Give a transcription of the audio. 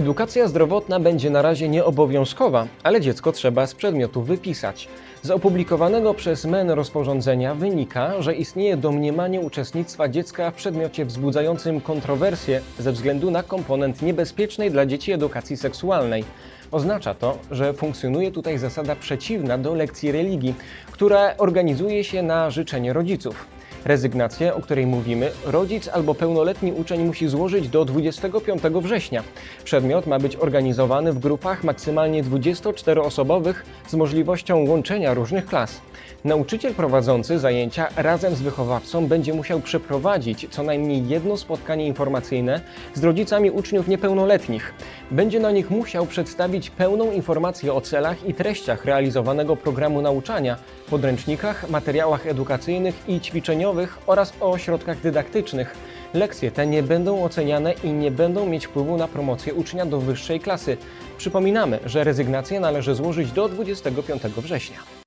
Edukacja zdrowotna będzie na razie nieobowiązkowa, ale dziecko trzeba z przedmiotu wypisać. Z opublikowanego przez MEN rozporządzenia wynika, że istnieje domniemanie uczestnictwa dziecka w przedmiocie wzbudzającym kontrowersje ze względu na komponent niebezpiecznej dla dzieci edukacji seksualnej. Oznacza to, że funkcjonuje tutaj zasada przeciwna do lekcji religii, która organizuje się na życzenie rodziców. Rezygnację, o której mówimy, rodzic albo pełnoletni uczeń musi złożyć do 25 września. Przedmiot ma być organizowany w grupach maksymalnie 24-osobowych z możliwością łączenia różnych klas. Nauczyciel prowadzący zajęcia razem z wychowawcą będzie musiał przeprowadzić co najmniej jedno spotkanie informacyjne z rodzicami uczniów niepełnoletnich. Będzie na nich musiał przedstawić pełną informację o celach i treściach realizowanego programu nauczania, podręcznikach, materiałach edukacyjnych i ćwiczeniowych oraz o środkach dydaktycznych. Lekcje te nie będą oceniane i nie będą mieć wpływu na promocję ucznia do wyższej klasy. Przypominamy, że rezygnację należy złożyć do 25 września.